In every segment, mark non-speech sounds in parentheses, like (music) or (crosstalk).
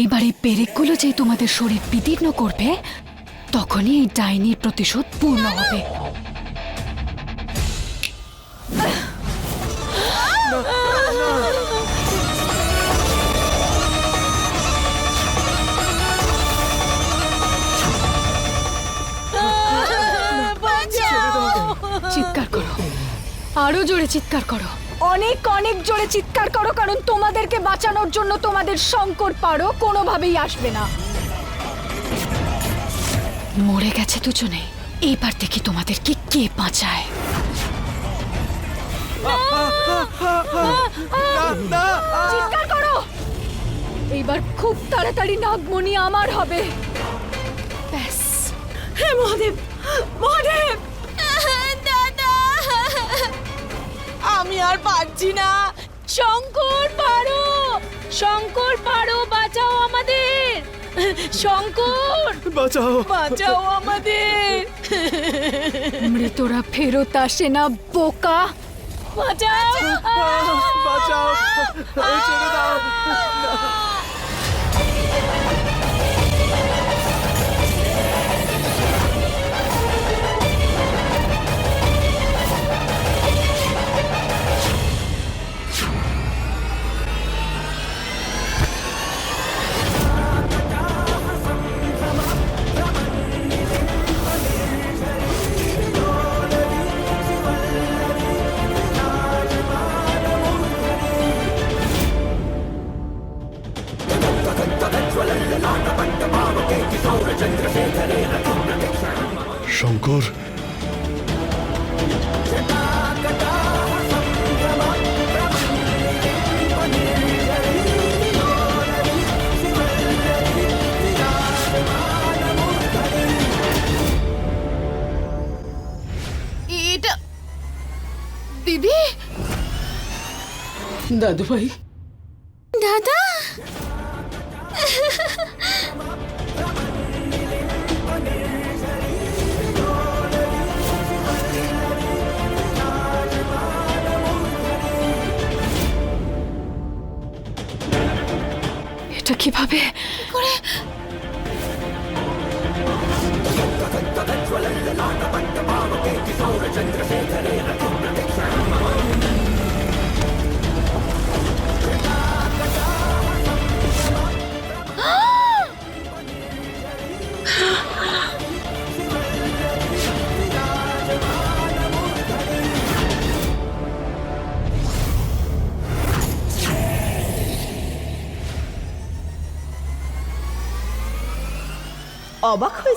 এইবার এই পেরেকগুলো যে তোমাদের শরীর বিদীর্ণ করবে তখনই এই ডাইনির প্রতিশোধ পূর্ণ হবে। চিৎকার করো। আরও জোরে চিৎকার করো। অনেক অনেক জোরে চিৎকার করো কারণ তোমাদেরকে বাঁচানোর জন্য তোমাদের শঙ্কর পারো কোনোভাবেই আসবে না। মরে গেছে দুজনে। এইবার দেখি তোমাদেরকে কে বাঁচায়। চিৎকার করো! এইবার খুব তাড়াতাড়ি নাগমণি আমার হবে। ব্যাস। হে মহাদেব মহাদেব! আমি আর পারছি না। শঙ্কর পারো। শঙ্কর পারো বাঁচাও আমাদের। শঙ্কর বাঁচাও। বাঁচাও আমাদের। মৃতরা ফেরত আসে না বোকা। বাঁচাও। বাঁচাও ছেড়ে দাও। দাদু ভাই দাদা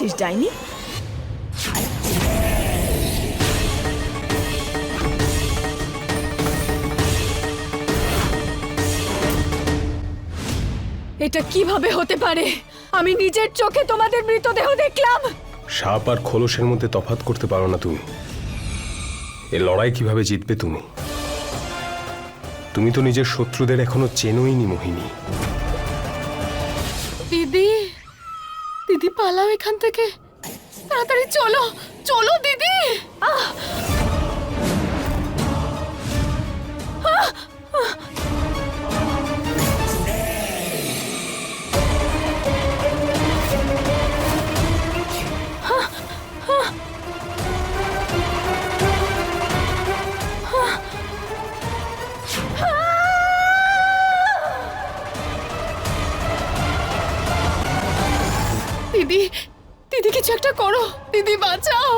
অবাক ডাইনি? এটা কীভাবে হতে পারে? আমি নিজের চোখে তোমাদের মৃতদেহ দেখলাম। সাপ আর খোলসের মধ্যে তফাৎ করতে পারো না তুমি। এ লড়াই কীভাবে জিতবে তুমি? তুমি তো নিজের শত্রুদের এখনও চেনোই নি মোহিনী। দিদি পালাও এখান থেকে। তাড়াতাড়ি চলো চলো দিদি। আহ! দিদি দিদি কিছু একটা করো। দিদি বাঁচাও।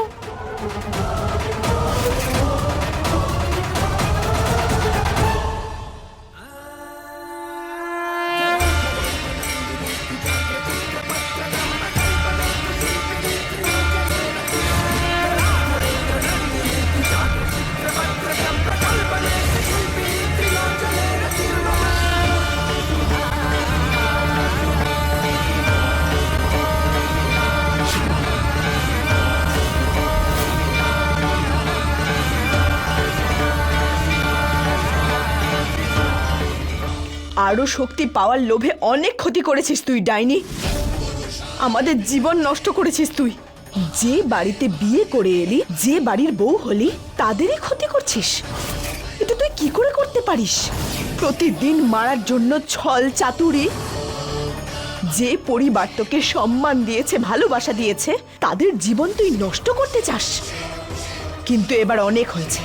আরও শক্তি পাওয়ার লোভে অনেক ক্ষতি করেছিস তুই, ডাইনি। আমাদের জীবন নষ্ট করেছিস তুই। যে বাড়িতে বিয়ে করে এলি, যে বাড়ির বউ হলি, তাদেরই ক্ষতি করছিস। এটা তুই কি করে করতে পারিস? প্রতিদিন মারার জন্য ছল চাতুরি। যে পরিবার তোকে সম্মান দিয়েছে, ভালোবাসা দিয়েছে, তাদের জীবন তুই নষ্ট করতে চাস। কিন্তু এবার অনেক হয়েছে।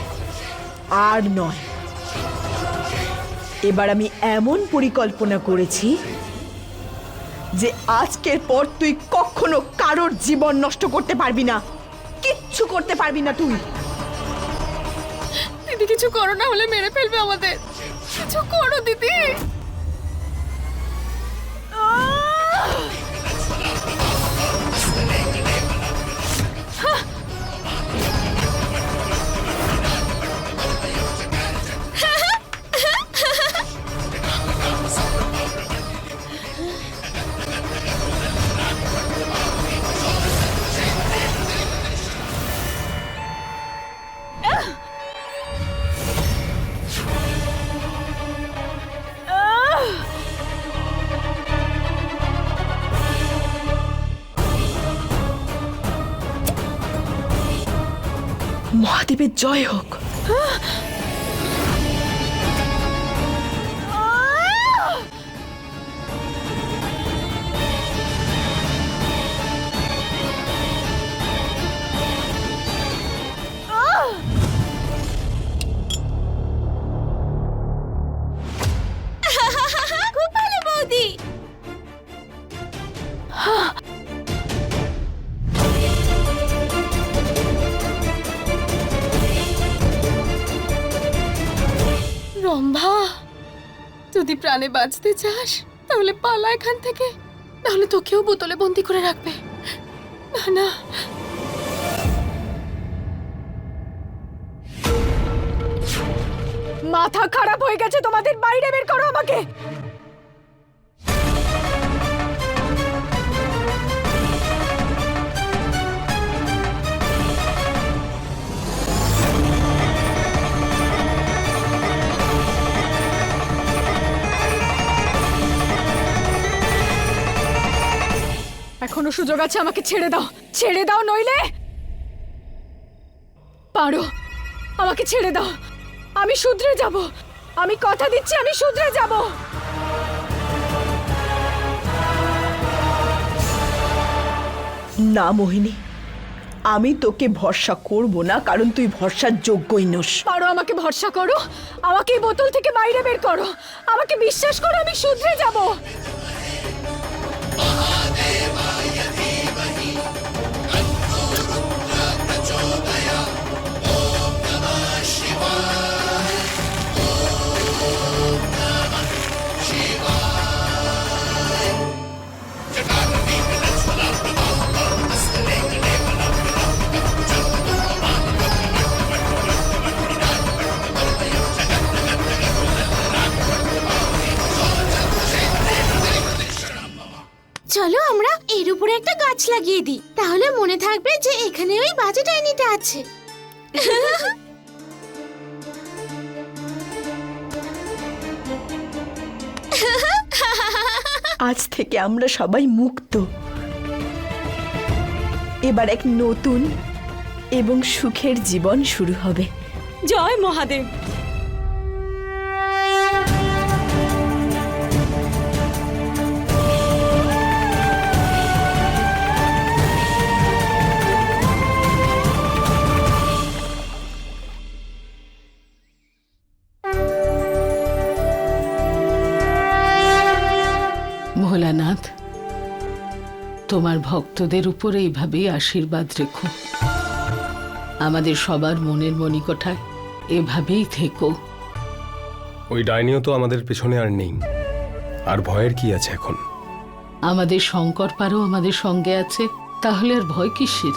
আর নয়। এবার আমি এমন পরিকল্পনা করেছি যে আজকের পর তুই কখনো কারোর জীবন নষ্ট করতে পারবি না। কিচ্ছু করতে পারবি না তুই। দিদি, কিছু করো না হলে মেরে ফেলবে আমাদের। কিছু করো, দিদি। মহাদেবের জয় হোক। প্রাণে বাঁচতে চাস, তাহলে পালা এখান থেকে। নাহলে তোকেও বোতলে বন্দি করে রাখবে। না না। মাথা খারাপ হয়ে গেছে, তোমাদের বাইরে বের করো আমাকে। এখনও সুযোগ আছে আমাকে ছেড়ে দাও। ছেড়ে দাও নইলে? পারো আমাকে ছেড়ে দাও। আমি শুধরে যাব। আমি কথা দিচ্ছি আমি শুধরে যাব। না মোহিনী আমি তোকে ভরসা করব না কারণ তুই ভরসার যোগ্যই নোস। পারো আমাকে ভরসা করো। আমাকে বোতল থেকে বাইরে বের করো। আমাকে বিশ্বাস করো আমি শুধরে যাব। উপরে একটা গাছ লাগিয়ে দিই। তাহলে মনে থাকবে যে এখানে ওই বাজে ডাইনিটা আছে। আজ থেকে আমরা সবাই মুক্ত। এবার এক নতুন এবং সুখের জীবন শুরু হবে। জয় মহাদেব। তোমার ভক্তদের উপর এইভাবেই আশীর্বাদ রেখো। আমাদের সবার মনের মণিকোঠায় এভাবেই থেকো। ওই ডাইনিও তো আমাদের পেছনে আর নেই। আর ভয়ের কি আছে এখন? আমাদের শঙ্কর পারও আমাদের সঙ্গে আছে তাহলে আর ভয় কিসের?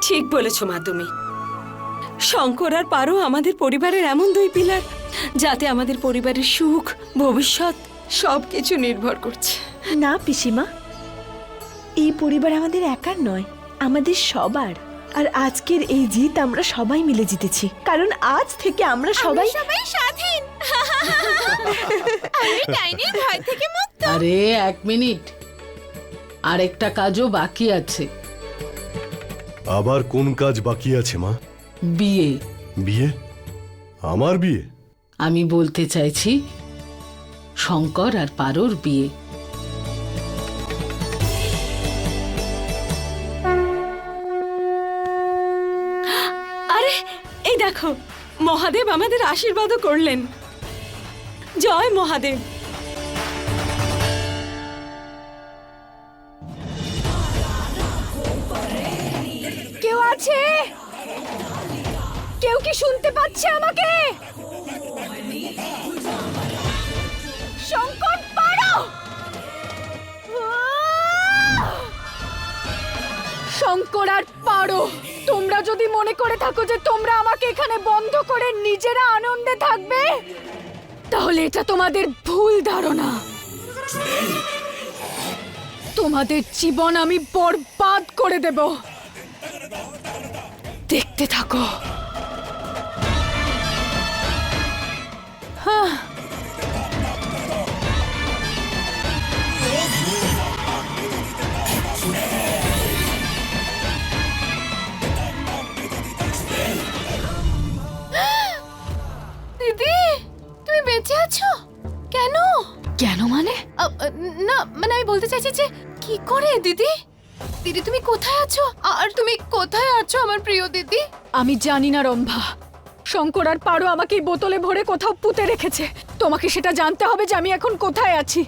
ঠিক বলেছ মা তুমি। শঙ্কর আর পারো আমাদের পরিবারের এমন দুই পিলার যাতে আমাদের পরিবারের সুখ ভবিষ্যৎ সব কিছু নির্ভর করছে। না পিসিমা। এই পরিবার আমাদের একার নয় আমাদের সবার। আর আজকের এই জিত আমরা সবাই মিলে জিতেছি। কারণ আজ থেকে আমরা সবাই সবাই স্বাধীন। আমি ডাইনির ভয় থেকে মুক্ত। আরে এক মিনিট। আরেকটা কাজও বাকি আছে। আবার কোন কাজ বাকি আছে মা? বিয়ে। বিয়ে? আমার বিয়ে? আমি বলতে চাইছি শঙ্কর আর পারোর বিয়ে। আমাদের আশীর্বাদও করলেন। জয় মহাদেব। কেউ আছে? কেউ কি শুনতে পাচ্ছে আমাকে? শঙ্কর আর পারো। যদি মনে করে থাকো যে তোমরা আমাকে এখানে বন্ধ করে নিজেরা আনন্দে থাকবে, তাহলে এটা তোমাদের ভুল ধারণা। তোমাদের জীবন আমি বরবাদ করে দেব। দেখতে থাকো। হাহ। আছো আমার প্রিয় দিদি? আমি জানি না, রম্ভা। শঙ্কর আর পারো আমাকে এই বোতলে ভরে কোথাও পুঁতে রেখেছে। তোমাকে সেটা জানতে হবে যে আমি এখন কোথায় আছি।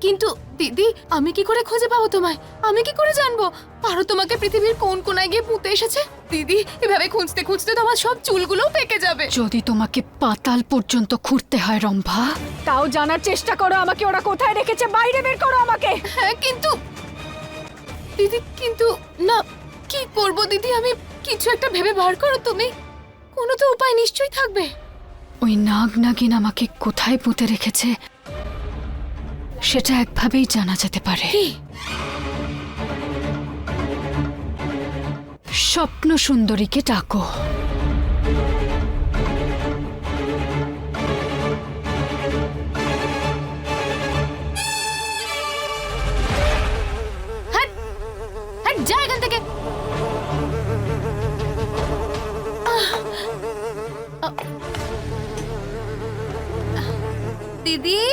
কিন্তু, দিদি, আমি কি করে খুঁজে পাবো তোমায়? আমি কি করে জানব? পারো তোমাকে পৃথিবীর কোন কোনায় গিয়ে পুঁতে এসেছে? দিদি, এভাবে খুঁজতে খুঁজতে তোমার সব চুলগুলোও পেকে যাবে। যদি তোমাকে পাতাল পর্যন্ত খুঁড়তে হয়, রম্ভা, তাও জানার চেষ্টা করো আমাকে ওরা কোথায় রেখেছে। বাইরে বের করো আমাকে। হ্যাঁ কিন্তু, দিদি, কিন্তু, না কি করব দিদি? আমি কিছু একটা ভেবে বার করো তুমি। কোনো তো উপায় নিশ্চয়ই থাকবে। ওই নাগ নাগিন আমাকে কোথায় পুঁতে রেখেছে সেটা একভাবেই জানা যেতে পারে। স্বপ্ন সুন্দরীকে ডাকো। দিদি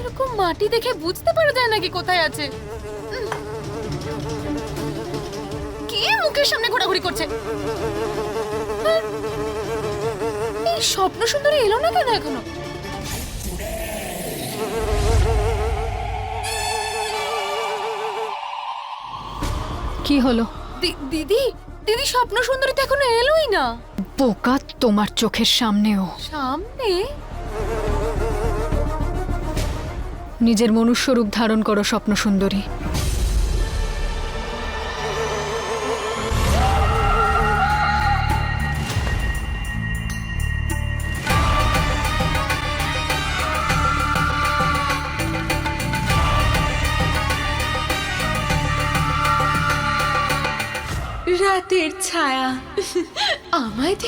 এরকম মাটি দেখে বুঝতে পারা যায় নাকি কোথায় আছে। কে মুখের সামনে ঘোরাঘুরি করছে? এই স্বপ্ন সুন্দরী এলো না কেন এখনও? কি হলো? দিদি দিদি স্বপ্ন সুন্দরী তো এখনও এলোই না। বোকা তোমার চোখের সামনেও। সামনে? নিজের মনুষ্যরূপ ধারণ করো স্বপ্ন সুন্দরী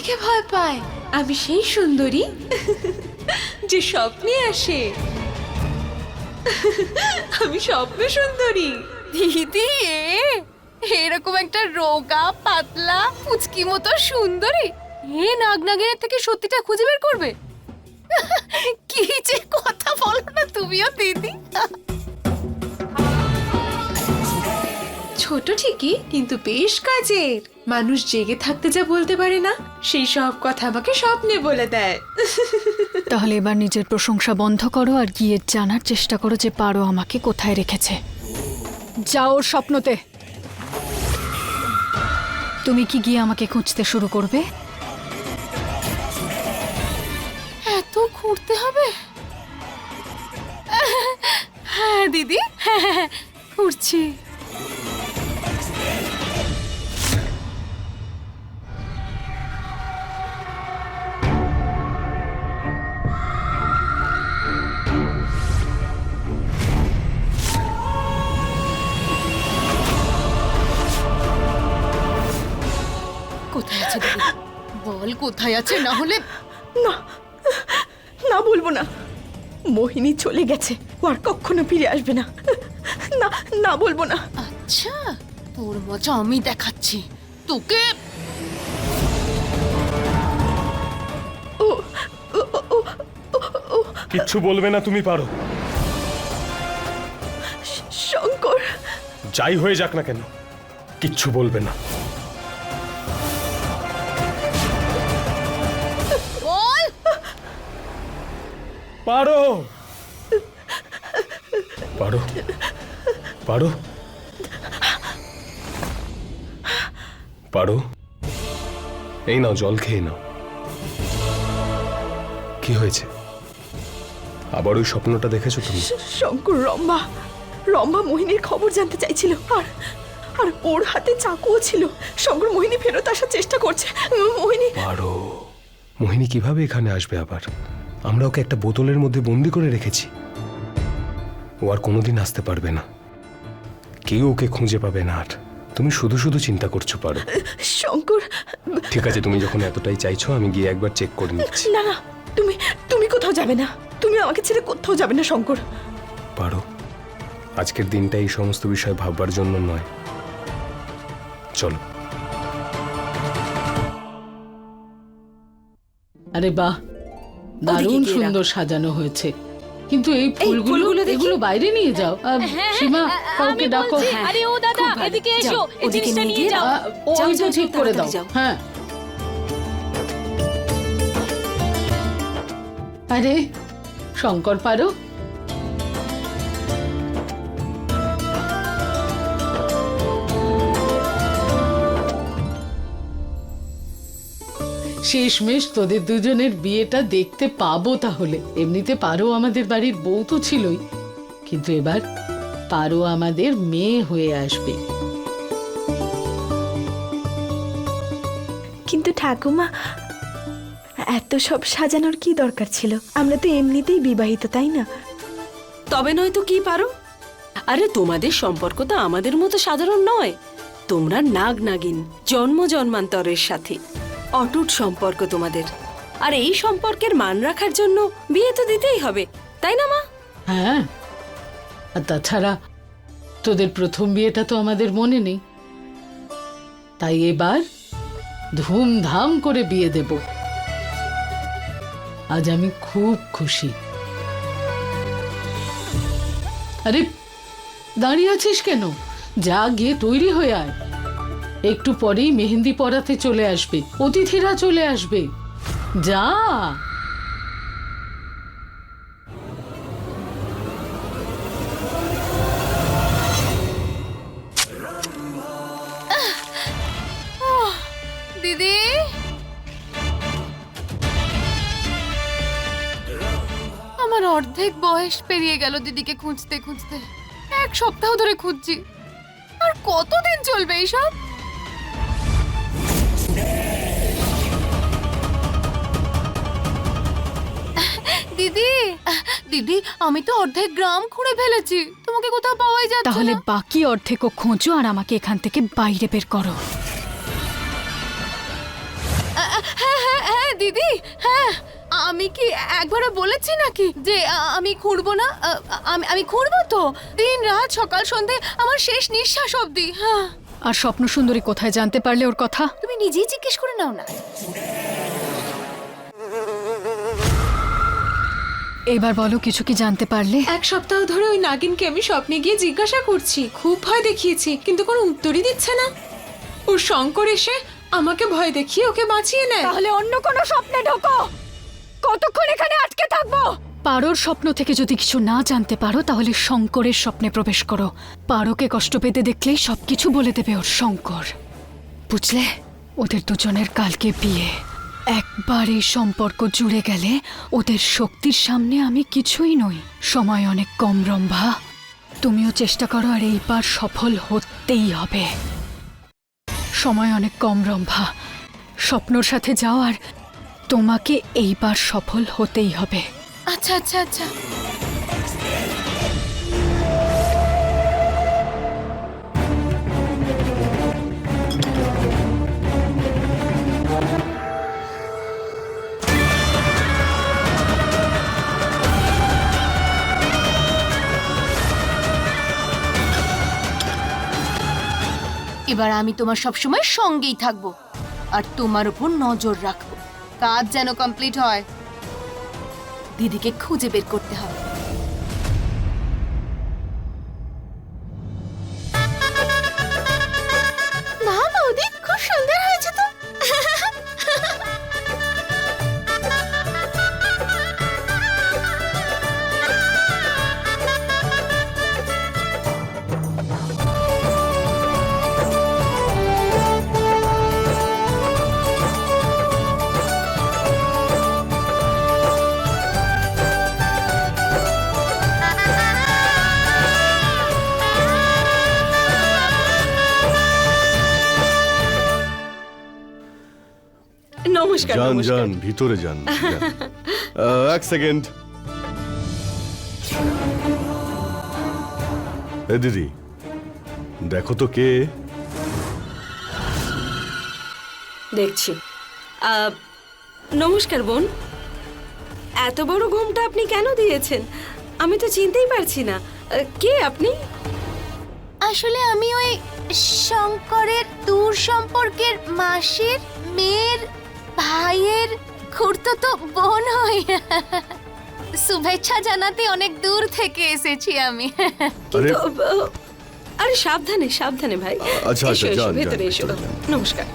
দেখে ভয় পায়। আমি সেই সুন্দরী যে স্বপ্নে আসে। আমি স্বপ্ন সুন্দরী। দিদি, এ, এরকম একটা রোগা, পাতলা, পুচকি মতো সুন্দরী। এ নাগনাগিনের থেকে সত্যিটা খুঁজে বের করবে। কি যে কথা বলো না তুমিও, দিদি। ছোট ঠিকই কিন্তু বেশ কাজের। মানুষ জেগে থাকতে যা বলতে পারে না সেই সব কথা আমাকে স্বপ্নে বলে দেয়। (laughs) তাহলে এবার নিজের প্রশংসা বন্ধ করো আর গিয়ে জানার চেষ্টা করো যে পারো আমাকে কোথায় রেখেছে। যাও ওর স্বপ্নতে। তুমি কি গিয়ে আমাকে খুঁজতে শুরু করবে? এত ঘুরতে হবে? (laughs) হ্যাঁ দিদি। (laughs) হ্যাঁ হ্যাঁ, বল কোথায় আছে? না হলে না না বলব না। মোহিনী চলে গেছে। ও আর কখনো ফিরে আসবে না। না না বলব না। আচ্ছা তোর মজা আমি দেখাচ্ছি। তোকে ও ও, ও, ও, কিচ্ছু বলবে না তুমি পারো। শঙ্কর। যাই হয়ে যাক না কেন কিচ্ছু বলবে না। পারো। পারো। পারো। পারো। এই নাও জল খেয়ে নাও। কি হয়েছে? আবার ওই স্বপ্নটা দেখেছ তুমি? শঙ্কর রম্ভা। রম্ভা মোহিনীর খবর জানতে চাইছিল। আর আর ওর হাতে চাকুও ছিল। শঙ্কর মোহিনী ফেরত আসার চেষ্টা করছে। মোহিনী পারো। মোহিনী কীভাবে এখানে আসবে আবার? আমরা ওকে একটা বোতলের মধ্যে বন্দি করে রেখেছি। ও আর কোনোদিন আসতে পারবে না। কেউ ওকে খুঁজে পাবে না আর তুমি শুধু শুধু চিন্তা করছ পারো শঙ্কর। ঠিক আছে তুমি যখন এতটাই চাইছো আমি গিয়ে একবার চেক করে নিচ্ছি। না না তুমি তুমি কোথাও যাবে না। তুমি আমাকে ছেড়ে কোথাও যাবে না শঙ্কর। পারো আজকের দিনটা এই সমস্ত বিষয় ভাববার জন্য নয়। চলো। আরে বাহ দারুণ সুন্দর সাজানো হয়েছে। কিন্তু এই ফুলগুলো এগুলো বাইরে নিয়ে যাও। সীমা কাউকে ডাকো। আরে ও দাদা এদিকে এসো এই জিনিসটা নিয়ে যাও। ও ঠিক করে দাও। হ্যাঁ। আরে শঙ্কর পারো শেষমেশ তোদের দুজনের বিয়েটা দেখতে পাবো তাহলে। এমনিতে পারো আমাদের বাড়ির বউ তো ছিলই। কিন্তু এবার পারো আমাদের মেয়ে হয়ে আসবে। কিন্তু ঠাকুমা এত সব সাজানোর কি দরকার ছিল? আমরা তো এমনিতেই বিবাহিত তাই না? তবে নয়তো কি পারো? আরে তোমাদের সম্পর্ক তো আমাদের মতো সাধারণ নয়। তোমরা নাগ নাগিন জন্ম জন্মান্তরের সাথে। অটুট সম্পর্ক তোমাদের। আর এই সম্পর্কের মান রাখার জন্য বিয়ে তো দিতেই হবে, তাই না মা? হ্যাঁ। আর তাছাড়া তোদের প্রথম বিয়েটা তো আমাদের মনে নেই। তাই এবার ধুমধাম করে বিয়ে দেব। আজ আমি খুব খুশি। আরে, দাঁড়িয়ে আছিস কেন? যা গিয়ে তৈরি হয়ে আয়। একটু পরেই মেহেন্দি পড়াতে চলে আসবে। অতিথিরা চলে আসবে। যা। দিদি। আমার অর্ধেক বয়স পেরিয়ে গেল দিদিকে খুঁজতে খুঁজতে। এক সপ্তাহ ধরে খুঁজছি। আর কতদিন চলবে এইসব? দিদি? দিদি আমি তো অর্ধেক গ্রাম খুঁড়ে ফেলেছি। তোমাকে কোথাও পাওয়াই যাচ্ছে তাহলে বাকি অর্ধেকও খোঁজো আর আমাকে এখান থেকে বাইরে বের করো। হ্যাঁ হ্যাঁ হ্যাঁ দিদি হ্যাঁ। আমি কি একবারে বলেছি নাকি যে আ- আমি খুঁড়বো না? আ- আমি আমি খুঁড়বো তো? দিন রাত সকাল সন্ধে আমার শেষ নিঃশ্বাস অবধি হ্যাঁ। আর স্বপ্ন সুন্দরী কোথায় জানতে পারলে ওর কথা? তুমি নিজেই জিজ্ঞেস করে নাও না। এবার বলো কিছু কি জানতে পারলে? এক সপ্তাহ ধরে ওই নাগিনকে আমি স্বপ্নে গিয়ে জিজ্ঞাসা করছি। খুব ভয় দেখিয়েছি কিন্তু কোনো উত্তরই দিচ্ছে না। ওর শঙ্কর এসে আমাকে ভয় দেখিয়ে ওকে বাঁচিয়ে নেয়। তাহলে অন্য কোনো স্বপ্নে ঢোকো। কতক্ষণ এখানে আটকে থাকব? পারোর স্বপ্ন থেকে যদি কিছু না জানতে পারো তাহলে শঙ্করের স্বপ্নে প্রবেশ করো। পারোকে কষ্ট পেতে দেখলেই সবকিছু বলে দেবে ওর শঙ্কর। বুঝলে? ওদের দুজনের কালকে বিয়ে। একবার এই সম্পর্ক জুড়ে গেলে ওদের শক্তির সামনে আমি কিছুই নই। সময় অনেক কম, রম্ভা। তুমিও চেষ্টা করো আর এইবার সফল হতেই হবে। সময় অনেক কম, রম্ভা। স্বপ্নর সাথে যাও আর তোমাকে এইবার সফল হতেই হবে। আচ্ছা আচ্ছা আচ্ছা। এবার আমি তোমার সবসময় সঙ্গেই থাকব আর তোমার উপর নজর রাখব। কাজ যেন কমপ্লিট হয়। দিদিকে খুঁজে বের করতে হবে। নমস্কার যান নমস্কার। যান ভিতরে যান যান। আহ, এক সেকেন্ড। এ দিদি দেখো তো কে। দেখছি। আহ, নমস্কার বোন। এত বড় ঘুমটা আপনি কেন দিয়েছেন? আমি তো চিনতেই পারছি না। আহ, কে আপনি? আসলে আমি ওই শঙ্করের দূর সম্পর্কের মাসির মেয়ের ভাইয়ের খুড়তো বোন হই। শুভেচ্ছা জানাতে অনেক দূর থেকে এসেছি আমি। আরে তো, আহ, আরে সাবধানে সাবধানে ভাই। আচ্ছা, এসো, আচ্ছা, এসো, যান, ভেতরে এসো ভেতরে যান। নমস্কার।